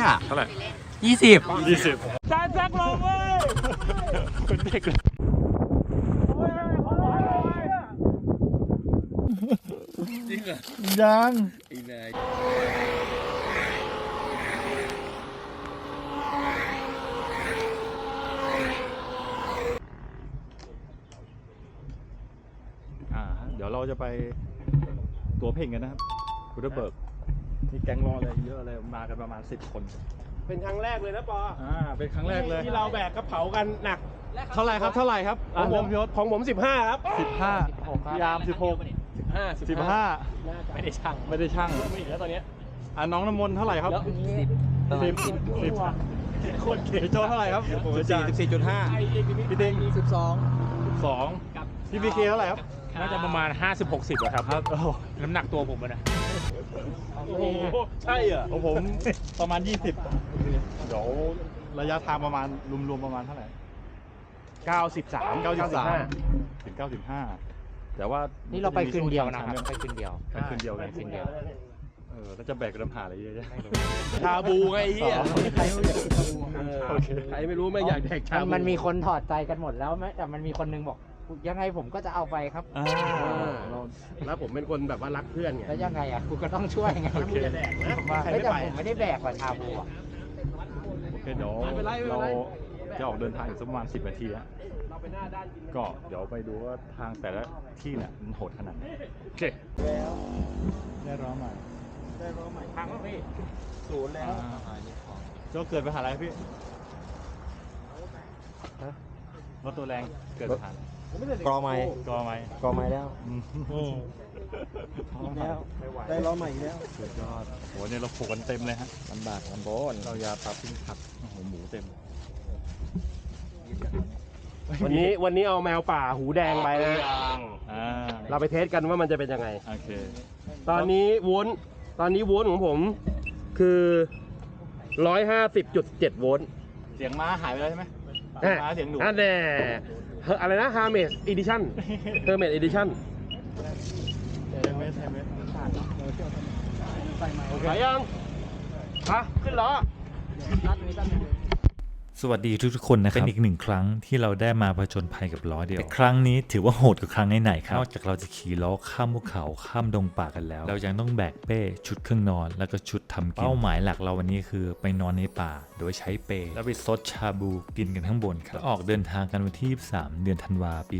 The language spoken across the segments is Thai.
ยเท่าไหร่ไปเล่นยี่สิบยี่สิบจานแจ็คลงเว้ยเป็นเด็กเลยยังอ่าเดี๋ยวเราจะไปตัวเพ่งกันนะครับพุทธเบิร์ก มีแก๊งรอเลยเยอะเลยมากันประมาณ10คนเป็นครั้งแรกเลยนะปออ่าเป็นครั้งแรกเลยที่เราแบกกระเป๋ากันหนัก เท่าไหร่ครับเท่าไหร่ครับขอ่าองผเริ่มมยศของผม 15 ครับสิบห้าพี่ยามสิบหก15สิบห้าไม่ได้ช่างไม่ได้ช่างไม่อีกแล้วตอนเนี้ยอ่าน้องน้ำมนต์เท่าไหร่ครับแล้วสิบสิบสิบโคตรเก๋โจเท่าไหร่ครับสิบสี่สิบสี่จุดห้าพี่ติงสิบสองสองพี่บีเคเท่าไหร่ครับน่าจะประมาณ 50-60อะครับ ครับโอ้โหน้ำหนักตัวผมอะนะ โอ้โหใช่เหรอของผม ประมาณ 20 เดี๋ยวระยะทางประมาณรวมๆประมาณเท่าไหร่ 93 93 ถึง 95 แต่ว่านี่เราไปคืนเดียวนะครับไปคืนเดียวไปคืนเดียวกันไปคืนเดียว เออแล้วจะแบกกระดำหาอะไรเยอะแยะชาบูไงไอ้เหี้ยอ๋อใครไม่รู้เออโอเคใครไม่รู้ไม่อยากแดกชามันบูมันมีคนถอดใจกันหมดแล้วไหมแต่มันมีคนนึงบอก ยังไงผมก็จะเอาไปครับอ่าเราแล้วผมเป็นคนแบบว่ารักเพื่อนไง แล้วยังไงอะกูก็ต้องช่วยไงโอเคจะแดกนะผมว่าใครเฮ้ยไม่แต่ไป ผมไม่ได้แบกกว่าชาบูอะโอเคเดี๋ยวไม่เป็นไรไม่เป็นเราไร จะออกเดินทางอีกสักประมาณ 10นาทีแล้วเราไปหน้าด้านกินก็เดี๋ยวไปดูว่าทางแต่ละที่เนี่ยมันโหดขนาดไหนโอเคได้ร้องใหม่ได้รอบใหม่พังแล้วพี่ศูนย์แล้วโจ้เกิดปัญหาอะไรพี่รถตัวแรงเกิดปัญหาอะไร กรอไม้กอไหมกรอไม้แล้วอืมอีกแล้วได้รอบใหม่อีกแล้วสุดยอดโหเนี่ยเราโขกกันเต็มเลยฮะลำบากลำบนเรายาปลาปิ้งผัดโอ้โหหมูเต็ม วันนี้วันนี้เอาแมวป่าหูแดงไปนะ อ่าเราไปเทสกันว่ามันจะเป็นยังไง โอเคตอนนี้โวลต์ตอนนี้โวลต์ของผมคือ150.7โวลต์เสียงม้าหายไปแล้วใช่ไหมม้าเสียงหนู อันแน่ เฮ้ออะไรนะ h a r m e s Edition h e r m e s Edition เทมเมสเทมเมสไปยังฮะขึ้นล้อ สวัสดีทุกๆคนนะครับ เป็นอีกหนึ่งครั้งที่เราได้มาผจญภัยกับล้อเดียวแต่ครั้งนี้ถือว่าโหดกว่าครั้งไหนๆครับ นอกจากเราจะขี่ล้อข้ามภูเขาข้ามดงป่ากันแล้ว เรายังต้องแบกเป้ ชุดเครื่องนอน แล้วก็ชุดทำกิน เป้าหมายหลักเราวันนี้คือไปนอนในป่า โดยใช้เป้แล้วไปซดชาบูกินกันข้างบนครับแล้วออกเดินทางกันวันที่ 23 เดือนธันวาปี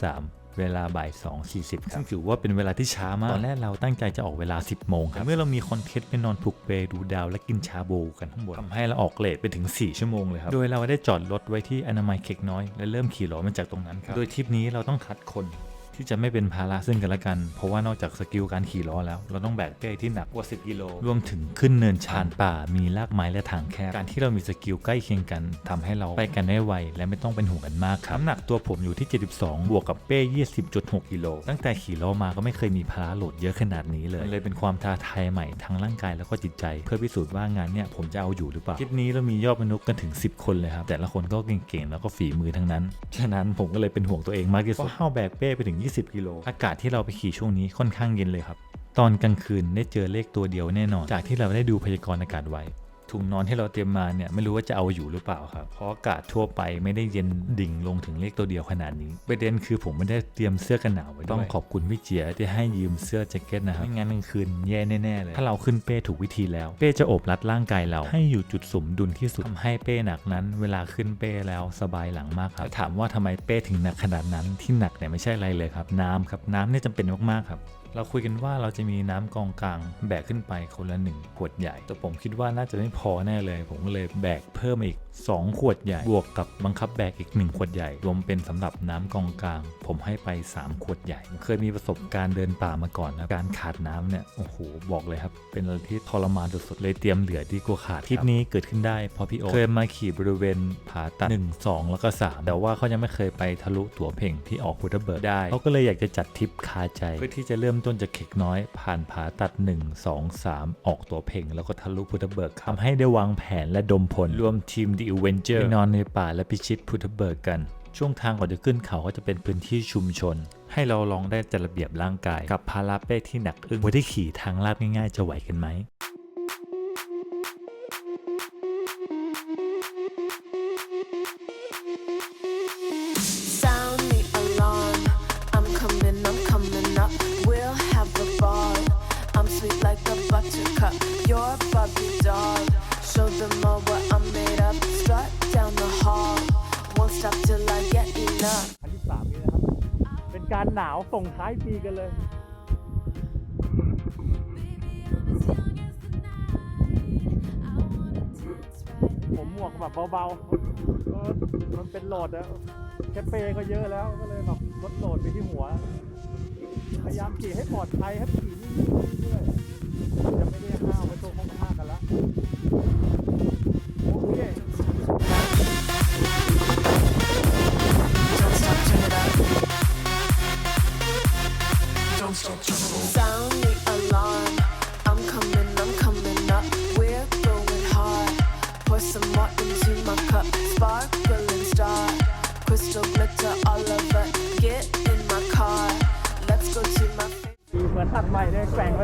2023 เวลาบ่าย 2.40 ครับซึ่งถือว่าเป็นเวลาที่ช้ามาก ตอนแรกเราตั้งใจจะออกเวลา 10 โมงครับแต่เมื่อเรามีคอนเทนต์ไปนอนผูกเปรดูดาวและกินชาบูกันข้างบนทำให้เราออกเลทไปถึง 4 ชั่วโมงเลยครับ โดยเราได้จอดรถไว้ที่อนามัยเค็กน้อย และเริ่มขี่รถมาจากตรงนั้นครับ โดยทริปนี้เราต้องคัดคน ที่จะไม่เป็นภาระซึ่งกันและกัน เพราะว่านอกจากสกิลการขี่ล้อแล้ว เราต้องแบกเป้ที่หนักกว่า 10 กิโล รวมถึงขึ้นเนินชานป่า มีรากไม้และทางแคบ การที่เรามีสกิลใกล้เคียงกันทำให้เราไปกันได้ไว และไม่ต้องเป็นห่วงกันมากครับน้ำหนักตัวผมอยู่ที่ 72 บวกกับเป้ 20.6 กิโล ตั้งแต่ขี่ล้อมาก็ไม่เคยมีภาระโหลดเยอะขนาดนี้เลย เลยเป็นความท้าทายใหม่ทั้งร่างกายแล้วก็จิตใจ เพื่อพิสูจน์ว่างานเนี่ยผมจะเอาอยู่หรือเปล่า คลิปนี้เรามียอดมนุษย์กันถึง 10 คนเลยครับ แต่ละคนก็เก่งๆ แล้วก็ฝีมือทั้งนั้น ฉะนั้นผมก็เลยเป็นห่วงตัวเองมากที่สุดเพราะห้าแบกเป้ไปถึง20 กิโล อากาศที่เราไปขี่ช่วงนี้ค่อนข้างเย็นเลยครับ ตอนกลางคืนได้เจอเลขตัวเดียวแน่นอน จากที่เราได้ดูพยากรณ์อากาศไว้ ถุงนอนที่เราเตรียมมาเนี่ยไม่รู้ว่าจะเอาอยู่หรือเปล่าครับเพราะอากาศทั่วไปไม่ได้เย็นดิ่งลงถึงเลขตัวเดียวขนาดนี้ประเด็นคือผมไม่ได้เตรียมเสื้อกันหนาวไว้ด้วยต้องขอบคุณพี่เจียที่ให้ยืมเสื้อแจ็คเก็ตนะครับไม่งั้นกลางคืนแย่แน่ๆเลยถ้าเราขึ้นเป้ถูกวิธีแล้ว เป้จะโอบรัดร่างกายเราให้อยู่จุดสมดุลที่สุดทำให้เป้หนักนั้น เวลาขึ้นเป้แล้วสบายหลังมากครับแล้วถามว่าทำไมเป้ถึงหนักขนาดนั้นที่หนักเนี่ยไม่ใช่อะไรเลยครับน้ำครับน้ำเนี่ยจำเป็นมากๆครับ เราคุยกันว่าเราจะมีน้ำกองกลางแบกขึ้นไปคนละหนึ่งขวดใหญ่ แต่ผมคิดว่าน่าจะไม่พอแน่เลย ผมก็เลยแบกเพิ่มอีก 2 ขวดใหญ่ บวกกับบังคับแบกอีก 1 ขวดใหญ่ รวมเป็นสำหรับน้ำกองกลาง ผมให้ไป 3 ขวดใหญ่ผมเคยมีประสบการณ์เดินป่ามาก่อนนะ การขาดน้ำเนี่ย โอ้โห บอกเลยครับ เป็นอะไรที่ทรมานสุดๆเลยเตรียมเหลือดีกว่าขาดทริปนี้เกิดขึ้นได้เพราะพี่โอตเคยมาขี่บริเวณผาตัด1 2 แล้วก็ 3 แต่ว่าเขายังไม่เคยไปทะลุตัวเพ่งที่ออกพุทธเบิร์กได้เขาก็เลยอยากจะจัดทริปคาใจเพื่อที่จะเริ่มต้นจากเข็กน้อย ผ่านผาตัด 1 2 3 ออกตัวเพ่ง แล้วก็ทะลุพุทธเบิร์กทำให้ได้วางแผนและดมผลรวมทีม The Avenger ไปนอนในป่าและพิชิตพุทธเบิร์กกัน ช่วงทางก่อนจะขึ้นเขาก็จะเป็นพื้นที่ชุมชน ให้เราลองได้จัดระเบียบร่างกาย กับพาราเป้ที่หนักอึ้งว่าได้ขี่ทางลาดง่ายๆจะไหวกันไหม การหนาวส่งท้ายปีกันเลยผมหมวกแบบเบาๆก็มันเป็นโหลดแล้วแคปเป้ก็เยอะแล้วก็เลยแบบลดโหลดไปที่หัว พยายามขี่ให้ปลอดภัยให้ขี่นี่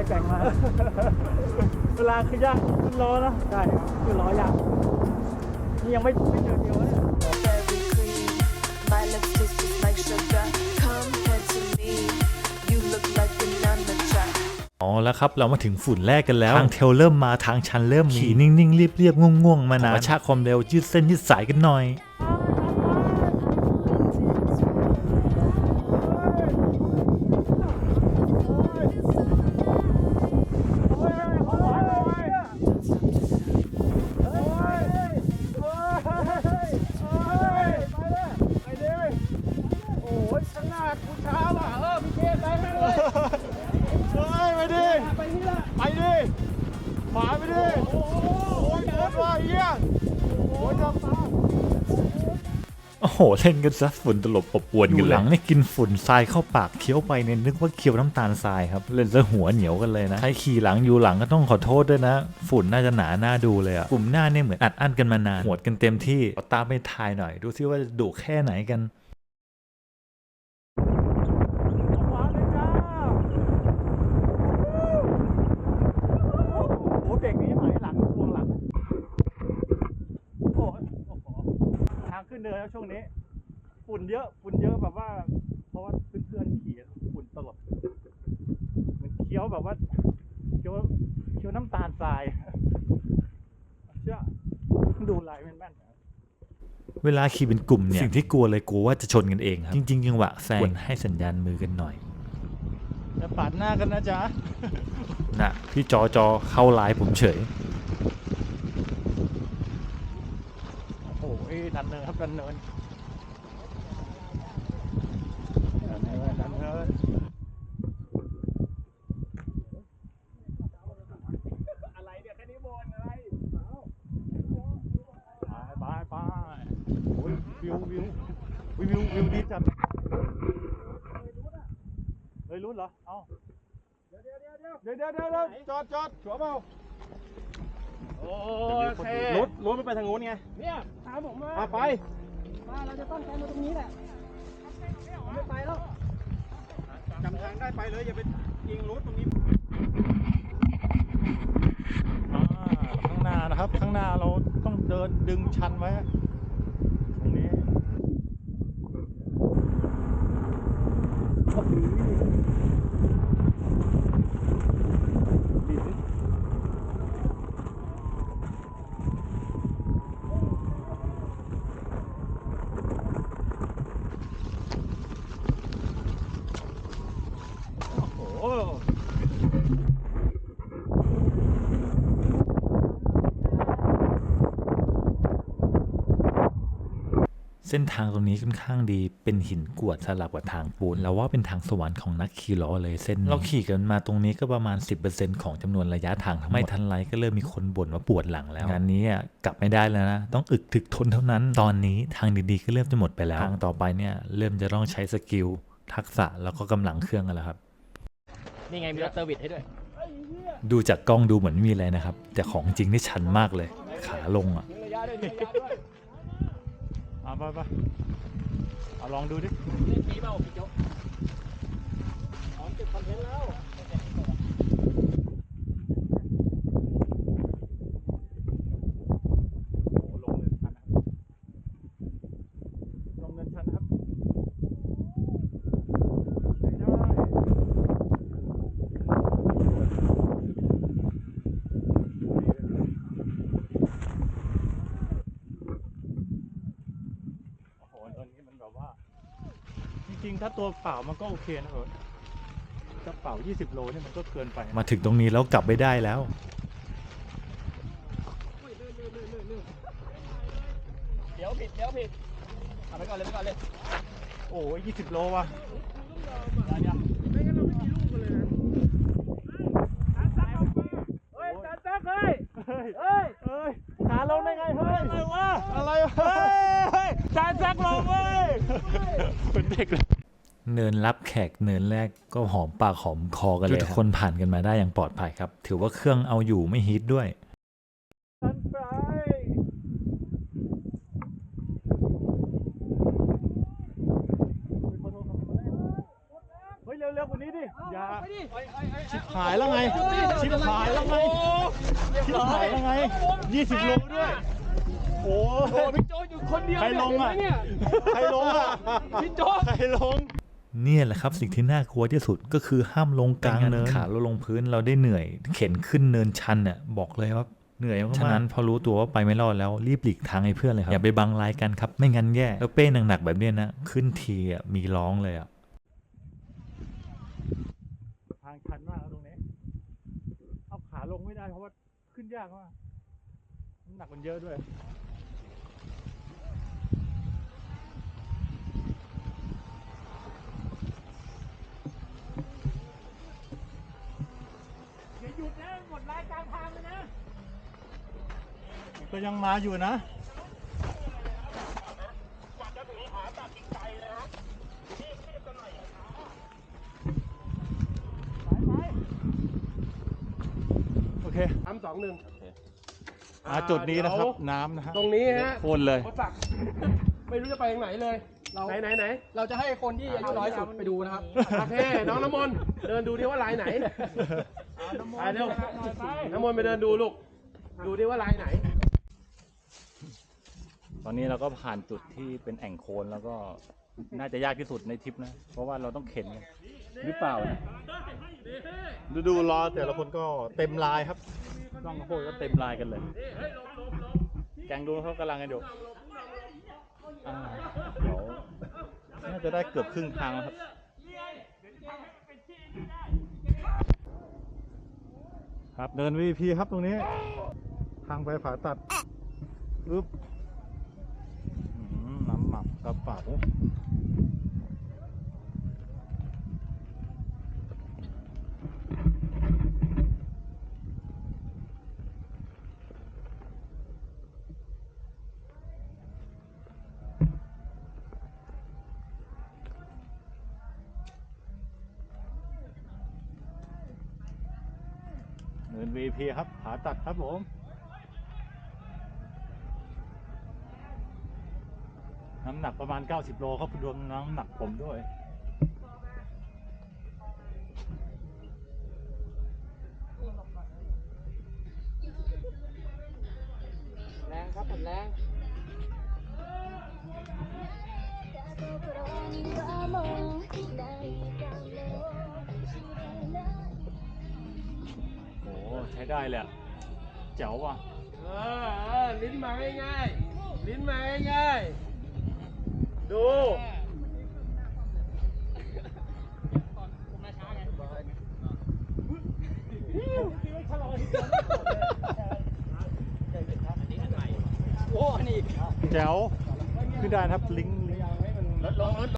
เลยแกว่งไปแกว่งมา เวลาคือยากขึ้นล้อนะใช่ขึ้นล้อยากนี่ยังไม่ไม่เจอเดียวเนี่ย Berry cream. My lips taste just like sugar. Come head to me. You look like an amateur. อ๋อแล้วครับเรามาถึงฝุ่นแรกกันแล้ว ทางเทลเริ่มมาทางชันเริ่มมี ขี่นิ่งๆเรียบๆง่วงๆ มานานกระชากความเร็วยืดเส้นยืดสายกันหน่อย โอ้ยข้างหน้ากูช้าว่ะเออพี่เคไปไปเลยเฮ้ยไปดิไปนี่ละไปดิ ขวาไปดิโอ้ยโคตรว่ะเฮียโอ้ยทำตาโอ้โหเล่นกันซะฝุ่นตลบอบอวนกันหลังเนี่ยกินฝุ่นทรายเข้าปากเคี้ยวไปเนี่ยนึกว่าเคี้ยวน้ำตาลทรายครับเล่นซะหัวเหนียวกันเลยนะใครขี่หลังอยู่หลังก็ต้องขอโทษด้วยนะ ฝุ่นน่าจะหนาหน้าดูเลยอะกลุ่มหน้าเนี่ยเหมือนอัดอั้นกันมานานหวดกันเต็มที่เอาตามไปทายหน่อย ดูซิว่าจะดุแค่ไหนกัน ขวาเลยจ้าโอ้เด็กนี้หายหลังพวงหลังโอ้โหโอ้โหทางขึ้นเนิน แล้วช่วงนี้ ฝุ่นเยอะ ฝุ่นเยอะแบบว่า เพราะว่าเพื่อนๆขี่ฝุ่นตลบเหมือนเคี้ยวแบบว่าเคี้ยวเคี้ยวน้ำตาลทรายเชื่อดูลายแม่นๆเวลาขี่เป็นกลุ่มเนี่ย สิ่งที่กลัวเลยกลัวว่าจะชนกันเองครับ จริงๆจังหวะแซงควรให้สัญญาณมือกันหน่อยจะปาดหน้ากันนะจ๊ะนะพี่จอจอเข้าไลน์ผมเฉย โอ้ย ดันเนินครับดันเนินดันเนินดันเนินอะไรเดี๋ยวแค่นี้บนอะไรไปไปไปวิววิววิววิวดีจัดเลยรุ่นเหรอ เอาเดี๋ยวเดี๋ยวเดี๋ยวเดี๋ยวเดี๋ยวจอดจอดชัวร์เปล่า โอเครถรถมันไปทางโน้นไงเนี่ยตามผมมาอะไปมาเราจะต้องการมาตรงนี้แหละผมไม่ไปแล้วจำทางได้ไปเลยอย่าไปยิงรถตรงนี้อ่าข้างหน้านะครับ ข้างหน้าเราต้องเดินดึงชันไว้ตรงนี้โอ้โหดีสิโอ้โห เส้นทางตรงนี้ค่อนข้างดีเป็นหินกรวดสลับกับทางปูนแล้วว่าเป็นทางสวรรค์ของนักขี่ล้อเลยเส้นนี้เราขี่กันมาตรงนี้ก็ประมาณ 10%ของจำนวนระยะทางทั้งหมดไม่ทันไรก็เริ่มมีคนบ่นว่าปวดหลังแล้วงานนี้อะกลับไม่ได้แล้วนะ ต้องอึกถึกทนเท่านั้น ตอนนี้ทางดีๆก็เริ่มจะหมดไปแล้วทางต่อไปเนี่ยเริ่มจะต้องใช้สกิลทักษะแล้วก็กำลังเครื่องกันแล้วครับนี่ไงมีรถเซอร์วิสให้ด้วย ดูจากกล้องดูเหมือนไม่มีอะไรนะครับ แต่ของจริงนี่ชันมากเลย ขาลงอะเอา ไปไปเอาลองดูดิมีเปล่าพี่โจ๊กพร้อมติดคอนเทนต์แล้ว โอ้ลงเนินชันนะครับลงเนินชันนะครับใช้ได้ ถ้าตัวเปล่ามันก็โอเคนะเออถ้าเปล่า 20 โลนี่มันก็เกินไปนะมาถึงตรงนี้แล้วกลับไม่ได้แล้ว เดี๋ยวผิดเดี๋ยวผิดเอาไปก่อนเลยไปก่อนเลยโอ้ย20 โลว่ะเดี๋ยวเฮ้ยจานแจ๊กเฮ้ยเฮ้ยเฮ้ยเฮ้ยขาลงได้ไงเฮ้ยอะไรวะอะไรวะเฮ้ย จานแจ๊กลงเว้ย เป็นเด็กเลย เนินรับแขกเนินแรกก็หอมปากหอมคอกันเลยทุกคนผ่านกันมาได้อย่างปลอดภัยครับ ถือว่าเครื่องเอาอยู่ไม่ฮิตด้วยทันไปเฮ้ยเร็วๆกว่านี้ดิอย่าชิบหายแล้วไง ชิบหายแล้วไงชิบหายแล้วไง20โลด้วยโอ้โหพี่โจอยู่คนเดียวใครลงอะเนี่ยใครลงอะพี่โจใครลง เนี่ยแหละครับสิ่งที่น่ากลัวที่สุดก็คือห้ามลงกลางเนินขาเราลงพื้นเราได้เหนื่อย เข็นขึ้นเนินชันเนี่ยบอกเลยว่าเหนื่อยมากๆฉะนั้นพอรู้ตัวว่าไปไม่รอดแล้วรีบหลีกทางให้เพื่อนเลยครับอย่าไปบังลายกันครับไม่งั้นแย่แล้วเป้หนักๆแบบเนี้ยนะขึ้นทีอะมีร้องเลยอะทางชันมากแล้วตรงนี้เอาขาลงไม่ได้เพราะว่าขึ้นยากมากน้ำหนักมันเยอะด้วยอย่าหยุดนะ หมดราย กลางทางเลยนะก็ยังมาอยู่นะโอเคสามสองหนึ่งอ่าจุดนี้นะครับเดี๋ยวน้ำนะฮะตรงนี้ฮะโคนเลย เขาตักไม่รู้จะไปทางไหนเลย เราไหนไหนไหนเราจะให้คนที่อายุน้อยสุดไปดูนะครับ โอเค น้องน้ำมนต์เดินดูดิว่าลายไหน ไปเร็วน้ำมนต์ไปเดินดูลูก ดูดิว่าลายไหน ตอนนี้เราก็ผ่านจุดที่เป็นแอ่งโคลนแล้วก็น่าจะยากที่สุดในทริปนะ เพราะว่าเราต้องเข็นกันหรือเปล่านะดูดูรอแต่ละคนก็เต็มลายครับต้องโคตรก็เต็มลายกันเลย แกงดูเขากำลังกันอยู่อ่าเดี๋ยวน่าจะได้เกือบครึ่งทางแล้วครับ ครับเดินวีพีครับตรงนี้ ทางไปผาตัดอึ๊บน้ำหมักกระเป๋า เดิน VP ครับผาตัดครับผมน้ำหนักประมาณ 90 โลครับรวมน้ำหนักผมด้วย ช้ได้เลยอะแจ๋วว่ะเออเออลิ้นมาง่ายๆลิ้นมาง่ายๆดูโอ้อันนี้อีกแจ๋วขึ้นได้นะครับลิงก์ลิงก์ลดลงลด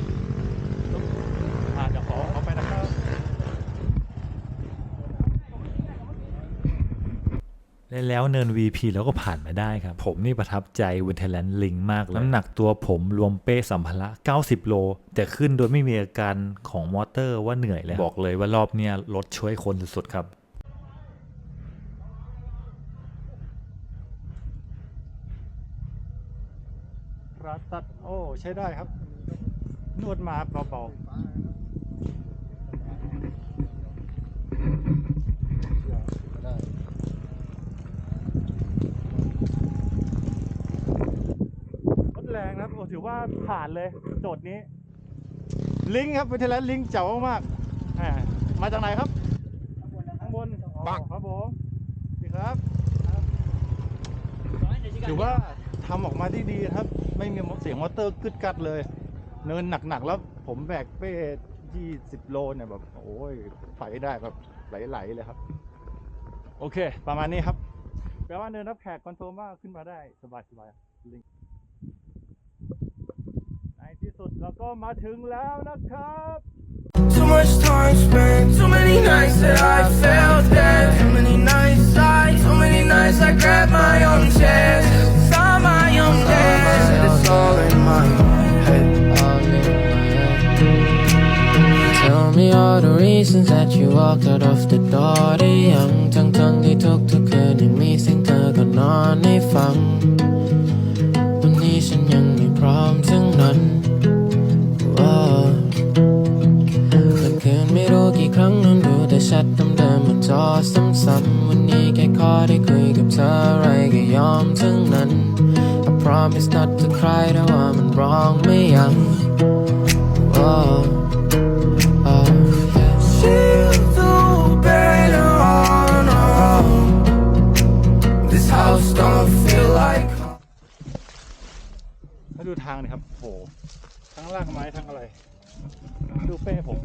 อ่าเดี๋ยวขอเอาไปนะครับ และแล้วเนิน VP แล้วก็ผ่านมาได้ครับ ผมนี่ประทับใจวินเทแลนด์ลิงมากเลยน้ำหนักตัวผมรวมเป้สัมภาระ 90 โล แต่ขึ้นโดยไม่มีอาการของมอเตอร์ว่าเหนื่อยเลย บอกเลยว่ารอบเนี้ยรถช่วยคนสุดๆครับรัดตัดโอ้ ใช้ได้ครับ นวดมาเบาๆรถแรงนะครับ โอ้ ถือว่าผ่านเลยโจทย์นี้ ลิงก์ครับวิทยาลัยลิงก์เจ๋วมากๆอ่ามาจากไหนครับข้างบนปังครับผมสวัสดีครับถือว่าทำออกมาได้ดีนะครับ ไม่มีเสียงมอเตอร์กึดกัดเลย เนินหนักๆแล้วผมแบกเป้ยี่สิบโลเนี่ยแบบโอ้ยไปได้แบบไหลๆเลยครับ โอเค ประมาณนี้ครับแปลว่าเนินรับแขกคอนเฟิร์มว่าขึ้นมาได้สบายๆลิงในที่ สุดเราก็มาถึงแล้วนะครับ Too much time spent, too many nights that I felt that. Too many nights I, too many nights I grabbed my own chest. Saw my own death. It's all in my head. Tell me all the reasons that you walked out of the door ได้ยังทั้งทั้งๆที่ทุกทุกๆคืนยังมีเสียงเธอก็นอนให้ฟัง วันนี้ฉันยังไม่พร้อม แต่แชัดเดิมๆมาจอซ้ำๆวันนี้แค่ขอได้คุยกับเธออะไรก็ยอมทั้งนั้น I promise not to cry แต่ว่ามันร้องไม่ยังว้าว Oh, yeah. She'll do better on her own. This house don't feel like home. มาดูทางนี่ครับโหทั้งลากไม้ทั้งอะไร ดูเป้ผม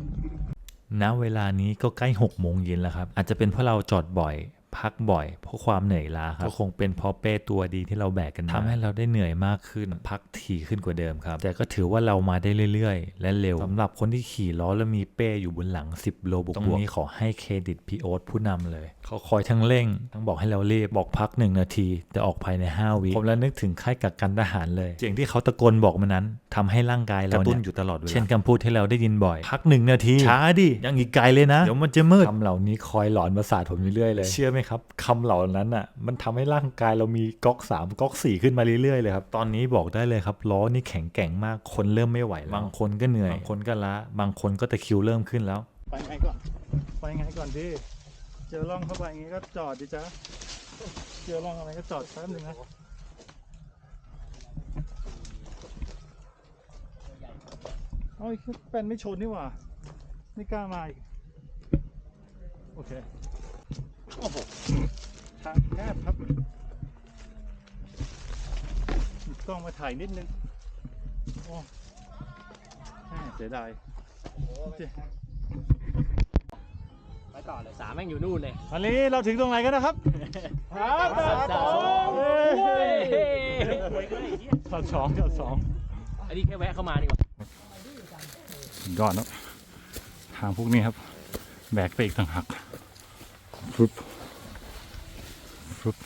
ณเวลานี้ก็ใกล้6โมงเย็นแล้วครับ อาจจะเป็นเพราะเราจอดบ่อย พักบ่อย เพราะความเหนื่อยล้าครับก็คงเป็นเพราะเป้ตัวดีที่เราแบกกันมาทำให้เราได้เหนื่อยมากขึ้น พักถี่ขึ้นกว่าเดิมครับ แต่ก็ถือว่าเรามาได้เรื่อยๆ และเร็วสำหรับคนที่ขี่ล้อแล้วมีเป้อยู่บนหลัง 10 โลบวกๆตรงนี้ขอให้เครดิตพี่โอ๊ตผู้นำเลย เขาคอยทั้งเร่ง ทั้งบอกให้เรารีบบอกพักหนึ่งนาที แต่ออกภายใน 5วิผมแล้วนึกถึงค่ายกักกันทหารเลยเสียงที่เขาตะโกนบอกมานั้นทำให้ร่างกายเรากระตุ้นอยู่ตลอดเวลาเช่นคำพูดที่เราได้ยินบ่อย พักหนึ่งนาทีช้าดิยังอีกไกลเลยนะเดี๋ยวมันจะมืดคำเหล่านี้คอยหลอนประสาทผมอยู่เรื่อยเลยเชื่อไหมครับคำเหล่านั้นอะมันทำให้ร่างกายเรามีก๊อก3ก๊อก4ขึ้นมาเรื่อยๆเลยครับ ตอนนี้บอกได้เลยครับล้อนี่แข็งแกร่งมากคนเริ่มไม่ไหวแล้วบางคนก็เหนื่อยบางคนก็ล้าบางคนก็ตะคริวเริ่มขึ้นแล้ว ไปไงก่อน ไปไงก่อนดิเจอร่องเข้าไปอย่างงี้ก็จอดดิจ้าเจอร่องอะไรก็จอดแป๊บนึงนะเอ้ยเป็นไม่ชนนี่หว่า ไม่กล้ามาอีก โอเคโอ้โห ทางแคบครับหยิบกล้องมาถ่ายนิดนึง โอ้แม่เสียดายโอเคไปต่อเลยสามแม่งอยู่นู่นเลยวันนี้เราถึงตรงไหนกันนะครับหาดาสองสอดสองสอดสองอันนี้แค่แวะเข้ามาดีกว่ายอดแล้วทางพวกนี้ครับ แบกไปอีกต่างหากฟึบ ฟึบ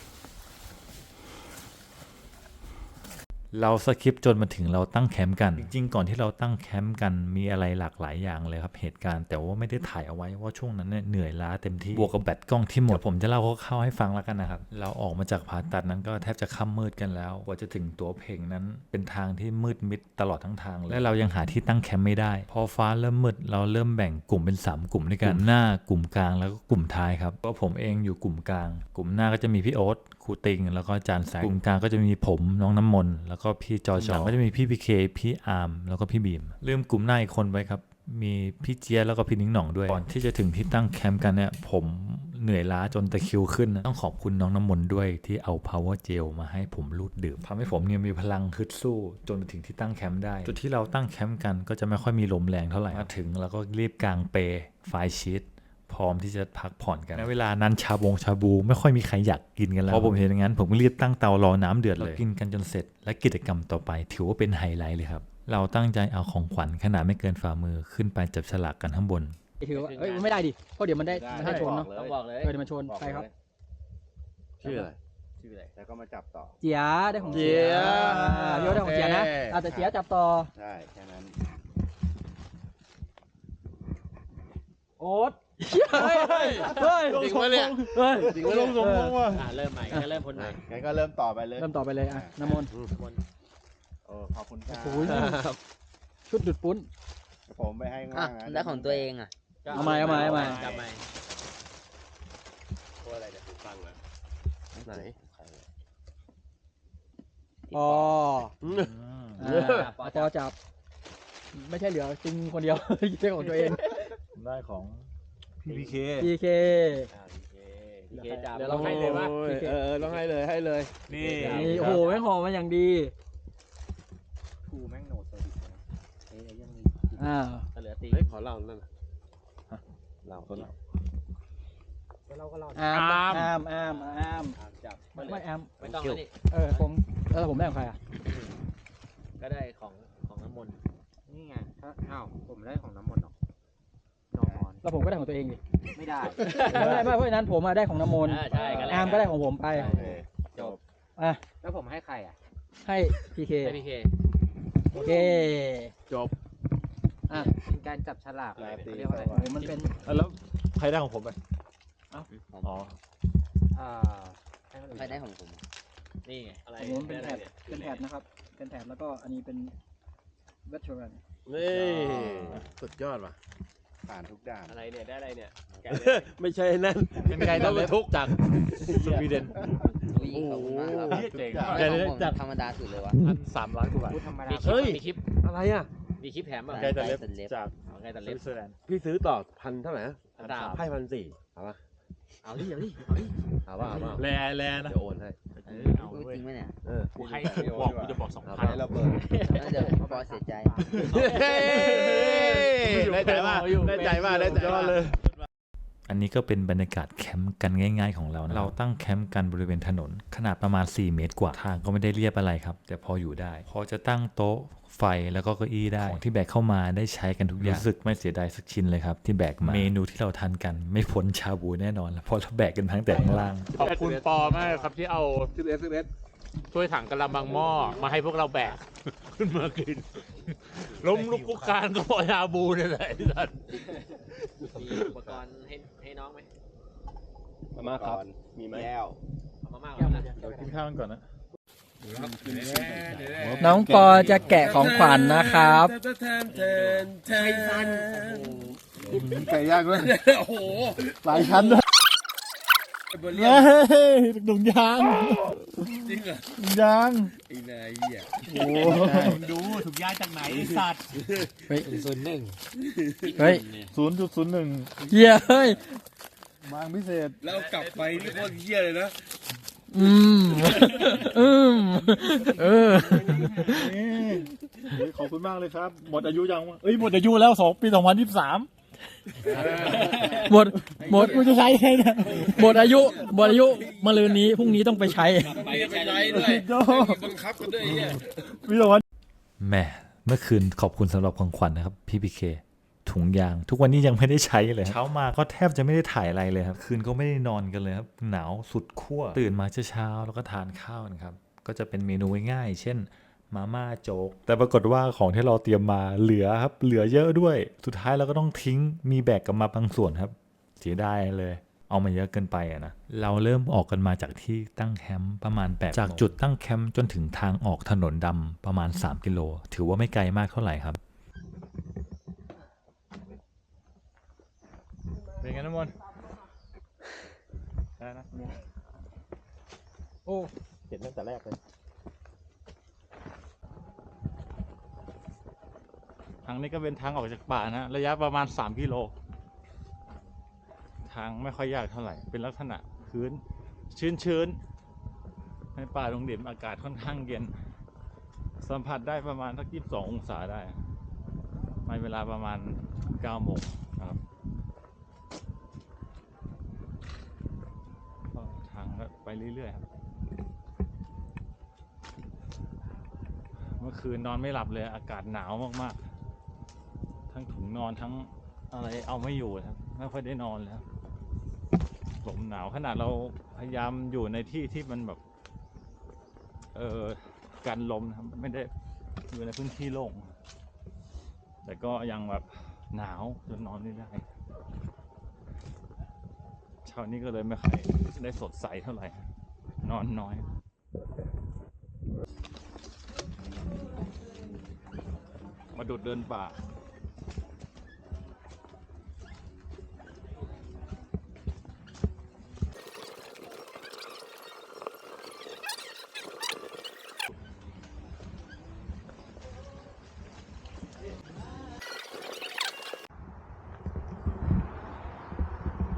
เราสคิปจนมาถึงเราตั้งแคมป์กัน จริงๆก่อนที่เราตั้งแคมป์กันมีอะไรหลากหลายอย่างเลยครับเหตุการณ์แต่ว่าไม่ได้ถ่ายเอาไว้ว่าช่วงนั้นเนี่ยเหนื่อยล้าเต็มที่บวกกับแบตกล้องที่หมดผมจะเล่าคร่าวๆให้ฟังแล้วกันนะครับเราออกมาจากผ่าตัดนั้นก็แทบจะค่ำมืดกันแล้วกว่าจะถึงตัวเพลงนั้นเป็นทางที่มืดมิดตลอดทั้งทางเลยและเรายังหาที่ตั้งแคมป์ไม่ได้ พอฟ้าเริ่มมืดเราเริ่มแบ่งกลุ่มเป็นสามกลุ่มด้วยกันกลุ่มหน้ากลุ่มกลางแล้วก็กลุ่มท้ายครับก็ผมเองอยู่กลุ่มกลาง กลุ่มหน้าก็จะมีพี่โอ๊ตครูติงแล้วก็อาจานแสงกลุ่มกลางก็จะมีผมน้องน้ำมนต์แล้วก็พี่จอจอก็จะมีพี่พีเคพี่อาร์มแล้วก็พี่บีมลืมกลุ่มหน้าอีกคนไว้ครับ มีพี่เจี๊ยบแล้วก็พี่นิ้งหน่องด้วยก่อนที่จะถึงที่ตั้งแคมป์กันเนี่ยผมเหนื่อยล้าจนตะคริวขึ้นนะต้องขอบคุณน้องน้ำมนต์ด้วยที่เอา power gel มาให้ผมรูดดื่มทำให้ผมเนี่ยมีพลังฮึดสู้ จนไปถึงที่ตั้งแคมป์ได้ จุดที่เราตั้งแคมป์กันก็จะไม่ค่อยมีลมแรงเท่าไหร่มาถึงแล้วก็รีบกางเปไฟชีต พร้อมที่จะพักผ่อนกันในเวลานั้นชาบงชาบู ไม่ค่อยมีใครอยากกินกันแล้วพอผมเห็นอย่างนั้น ผมก็รีบตั้งเตารอน้ำเดือดเลยกินกันจนเสร็จ และกิจกรรมต่อไป ถือว่าเป็นไฮไลท์เลยครับ เราตั้งใจเอาของขวัญขนาดไม่เกินฝ่ามือขึ้นไปจับฉลากกันข้างบนถือว่าเอ้ยไม่ได้ดิเพราะเดี๋ยวมันได้มันได้ชนเนาะต้องบอกเลยเออเดี๋ยวมันชนไปครับชื่ออะไรชื่ออะไรแล้วก็มาจับต่อเจียได้ของเจียอ่าพี่โอ๊ตได้ของเจียนะโอเคอ่าแต่เจียจับต่อใช่แค่นั้นโอ๊ต เฮ้ยเฮ้ยจริงปะเนี่ย เฮ้ยจริงปะเนี่ยสมพงษ์ว่ะอ่าเริ่มใหม่ก็เริ่มคนใหม่งั้นก็เริ่มต่อไปเลย เริ่มต่อไปเลยอะน้ำมนต์ คนโอ้ขอบคุณครับโอ้ยชุดดุดปุ้น ผมไปให้ข้างอะล่างนะแล้วของตัวเองอะ เอาใหม่เอาใหม่เอาใหม่ จับใหม่ตัวอะไรเนี่ยฟังนะไหนอ๋ออืมอ่าปอจับ ไม่ใช่เหลือจริงคนเดียวเรื่องของตัวเองได้ของ พี่พีเค PK อ่าโอเคโอเคจับเดี๋ยวเราเราให้เลยว่า โอ้เออต้องให้เลยให้เลย นี่นี่โอ้โหแม่งหอมมาอย่างดีกูแม่งโหนดตัวดิอ่าเฮ้ยขอเล่านั่นน่ะเล่าเขาเล่าอามอามอามอามไม่แอมไม่ต้องแล้วนี่เออผมแล้วผมได้ของใครอะก็ได้ของของน้ำมนต์นี่ไงถ้าอ้าวผมได้ของน้ำมนต์หรอนอน แล้วผมก็ได้ของตัวเองดิไม่ได้ ไม่ได้ไม่เพราะฉะนั้นผมมาได้ของน้ำมนต์อ่าใช่ก็แลกกันอามก็ได้ของผมไปจบอะแล้วผมให้ใครอะ ให้พีเคให้พี่เคโอเคจบอะเป็นการจับฉลากราตรีเขาเรียกว่าอะไรโอ้มันเป็นแล้วใครได้ของผมไปเอ้าอ๋ออ่าให้คนอื่นใครได้ของผมนี่ไงอะไรของผมเป็นแถบเป็นแถบนะครับ เป็นแถบแล้วก็อันนี้เป็นเวทเทอรันนี่สุดยอดว่ะ ผ่านทุกด่านอะไรเนี่ยได้อะไรเนี่ยไม่ใช่นั่นเป็นไงต้ตัอดงเล็บรบรทุกจากสวีเดน อุ้ยขอบคุณมากครับเจ๋งทำไมแกของได้ผมจากธรรมดาสุดเลยวะพันสามร้อยกว่าบาท พูดธรรมดาเฮ้ย มีคลิปอะไรอะมีคลิปแถมป่ะไกลตัดเล็บไกลตัดเล็บ จากของไงตัดสเล็บวิตเซอร์แลนด์พี่ซื้อต่อพันเท่าไหร่นะพันสามให้พันสี่เอาปะเอาดิเอาดิเอาดิเอาปะเอาปะแลแลนะเดี๋ยวโอนให้เออเอาพูดเว้ยจริงไหมเนี่ยเออกูให้บอกกูจะบอกสองพันให้เราเปิดแล้วเดี๋ยวพ่อบอสเสียใจ ได้ใจมากได้ใจมากได้ใจมากเลย อันนี้ก็เป็นบรรยากาศแคมป์กันง่าย ๆของเรานะเราตั้งแคมป์กันบริเวณถนน ขนาดประมาณ 4 เมตรกว่าทางก็ไม่ได้เรียบอะไรครับ แต่พออยู่ได้ พอจะตั้งโต๊ะไฟแล้วก็เก้าอี้ได้ของที่แบกเข้ามาได้ใช้กันทุกอย่างรู้สึกไม่เสียดายสักชิ้นเลยครับ ที่แบกมาเมนูที่เราทานกันไม่พ้นชาบูแน่นอนเพราะเราแบกกันทั้งแต่ข้างล่างขอบคุณปอมากครับที่เอาถ้วยถังกะละมังหม้อมาให้พวกเราแบกขึ้นมากิน ล้มลุกคลุกคลานก็เพอยาบูเนี่ยแหละไอ้สัตว์มีอุปกรณ์ให้ ให้น้องไหมมาครับ มีไหมแล้วเอามามากกว่านั้นนะเดี๋ยวกินข้าวกันก่อนนะ น้องปอจะแกะของขวัญนะครับไก่ย่างด้วย โอ้โห หลายชั้นด้วย เฮ้ยถุงยางจริงเหรอถุงยางไอ้นายอะโอ้ดูถูกย้ายจากไหนไอ้สัตว์เฮ้ยส่วนหนึ่งเฮ้ยศูนย์จุดศูนย์หนึ่งเหี้ยเฮ้ยบางพิเศษแล้วกลับไปนี่โคตรเยี่ยเลยนะอืมอืมเออนี่เฮ้ยขอบคุณมากเลยครับ หมดอายุยังวะเอ้ยหมดอายุแล้วสองปีสองพันยี่สิบสาม หมดหมดกูจะใช้ไงเนี่ยหมดอายุหมดอายุมะรืนนี้พรุ่งนี้ต้องไปใช้ไปไปไรด้วยโดบังคับกันด้วยไอ้เหี้ยปีสองพันแหม่เมื่อคืนขอบคุณสำหรับของขวัญนะครับพี่พีเคถุงยาง ทุกวันนี้ยังไม่ได้ใช้เลยครับเช้ามาก็แทบจะไม่ได้ถ่ายอะไรเลยครับ คืนก็ไม่ได้นอนกันเลยครับ หนาวสุดขั้วตื่นมาเช้าๆแล้วก็ทานข้าวนะครับ ก็จะเป็นเมนูง่ายๆเช่น มาม่าโจ๊กแต่ปรากฏว่าของที่เราเตรียมมาเหลือครับ เหลือเยอะด้วย สุดท้ายเราก็ต้องทิ้งมีแบกกลับมาบางส่วนครับ เสียดายเลย เอามาเยอะเกินไปอะนะเราเริ่มออกกันมาจากที่ตั้งแคมป์ประมาณ8จากจุดตั้งแคมป์จนถึงทางออกถนนดำประมาณ 3 กิโล ถือว่าไม่ไกลมากเท่าไหร่ครับเป็นไงน้ำมนต์ได้นะโอ้เห็นตั้งแต่แรกเลยางนี้ก็เป็นทางออกจากป่านะระยะประมาณ 3 กิโล ทางไม่ค่อยยากเท่าไหร่ เป็นลักษณะพื้นชื้นๆในป่าดงเดิบอากาศค่อนข้างเย็น สัมผัสได้ประมาณสัก22ององศาได้ในเวลาประมาณ9โมงครับก็ทางก็ไปเรื่อยๆครับเมื่อคืนนอนไม่หลับเลยอากาศหนาวมากๆ นอนทั้งอะไรเอาไม่อยู่ครับไม่ค่อยได้นอนแล้วลมหนาวขนาดเราพยายามอยู่ในที่ที่มันแบบ เออกันลมนะครับไม่ได้อยู่ในพื้นที่โล่งแต่ก็ยังแบบหนาวจนนอนไม่ได้เช้านี้ก็เลยไม่ค่อยได้สดใสเท่าไหร่ นอนน้อยมาดูดเดินป่า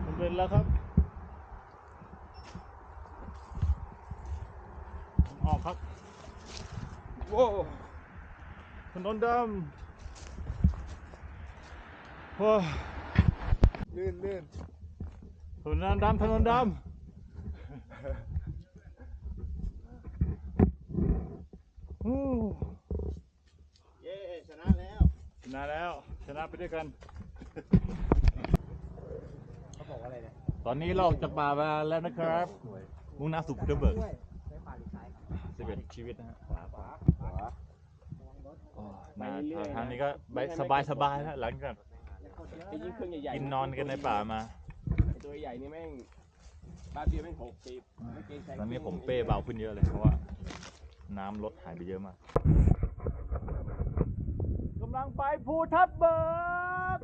มันเป็นแล้วครับ ออกครับโว้วถนน ดำโอ้ลื่นลื่นถนนดำถนนดำโอ้เย้ชนะแล้วชนะแล้วชนะไปด้วยกัน เขาบอกว่าอะไรเนี่ยตอนนี้เราจากป่ามาแล้วนะครับ มุ่งหน้าสู่พุทธเบิกใช้ปลาหรือซ้ายครับสิบเอ็ดชีวิตนะฮะขวาขวาขวา มาทางนี้ก็สบายสบายๆแล้วหลังจากไอ้ยิ่งเครื่องใหญ่ๆกินนอนกันในป่ามา ไอ้ตัวใหญ่นี่แม่งบ้านเบียร์แม่งหกสิบไม่เกรงใจตอนนี้ผมเป้เบาขึ้นเยอะเลยเพราะว่า น้ำลดหายไปเยอะมากกำลังไปภูทับเบิก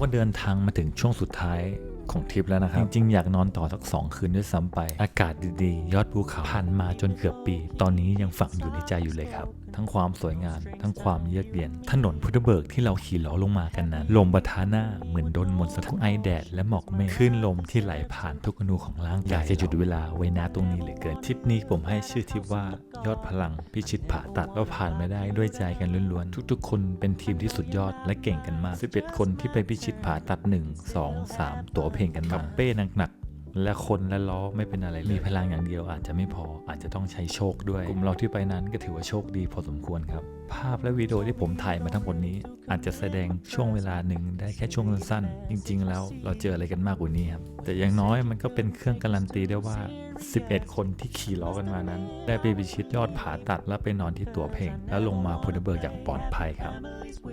ก็เดินทางมาถึงช่วงสุดท้ายของทริปแล้วนะครับ จริงๆ อยากนอนต่อสักสองคืนด้วยซ้ำไป อากาศดีๆ ยอดภูเขาผ่านมาจนเกือบปี ตอนนี้ยังฝังอยู่ในใจอยู่เลยครับ ทั้งความสวยงาม ทั้งความเยือกเย็น ถนนพุทธเบิกที่เราขี่ล้อลงมากันนั้น ลมบะทาหน้าเหมือนโดนมนต์สะท้อนไอแดดและหมอกเมฆคลื่นลมที่ไหลผ่านทุกอนูของร่างกายอยากจะหยุดเวลาไว้นาตรงนี้เหลือเกินทริปนี้ผมให้ชื่อทริปว่ายอดพลังพิชิตผ่าตัดเราผ่านมาได้ด้วยใจกันล้วนๆทุก ๆ คนเป็นทีมที่สุดยอดและเก่งกันมาก11คนที่ไปพิชิตผ่าตัด 1 2 3 ตัวเพลงกันมาเป้หนักๆ และคนและล้อไม่เป็นอะไรเลยมีพลังอย่างเดียวอาจจะไม่พออาจจะต้องใช้โชคด้วย กลุ่มเราที่ไปนั้นก็ถือว่าโชคดีพอสมควรครับ ภาพและวิดีโอที่ผมถ่ายมาทั้งหมดนี้ อาจจะแสดงช่วงเวลาหนึ่งได้แค่ช่วงสั้นๆจริง ๆ แล้วเราเจออะไรกันมากกว่านี้ครับ แต่อย่างน้อยมันก็เป็นเครื่องการันตีได้ว่า 11 คนที่ขี่ล้อกันมานั้น ได้ไปพิชิตยอดผาตัดและไปนอนที่ตัวเพลง แล้วลงมาพุทธเบิกอย่างปลอดภัยครับ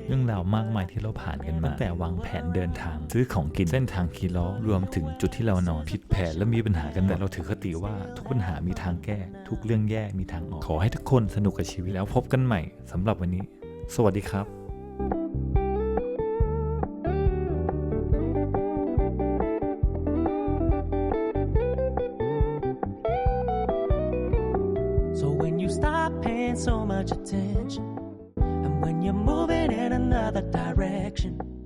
เรื่องราวมากมายที่เราผ่านกันมา ตั้งแต่วางแผนเดินทาง ซื้อของกินเส้นทางขี่ล้อรวมถึงจุดที่เรานอน ผิดแผนและมีปัญหากันแต่เราถือคติว่าทุกปัญหามีทางแก้ ทุกเรื่องแย่มีทางออก ขอให้ทุกคนสนุกกับชีวิตแล้วพบกันใหม่สำหรับวันนี้ สวัสดีครับ So when you stop paying so much attention, when you're moving in another direction,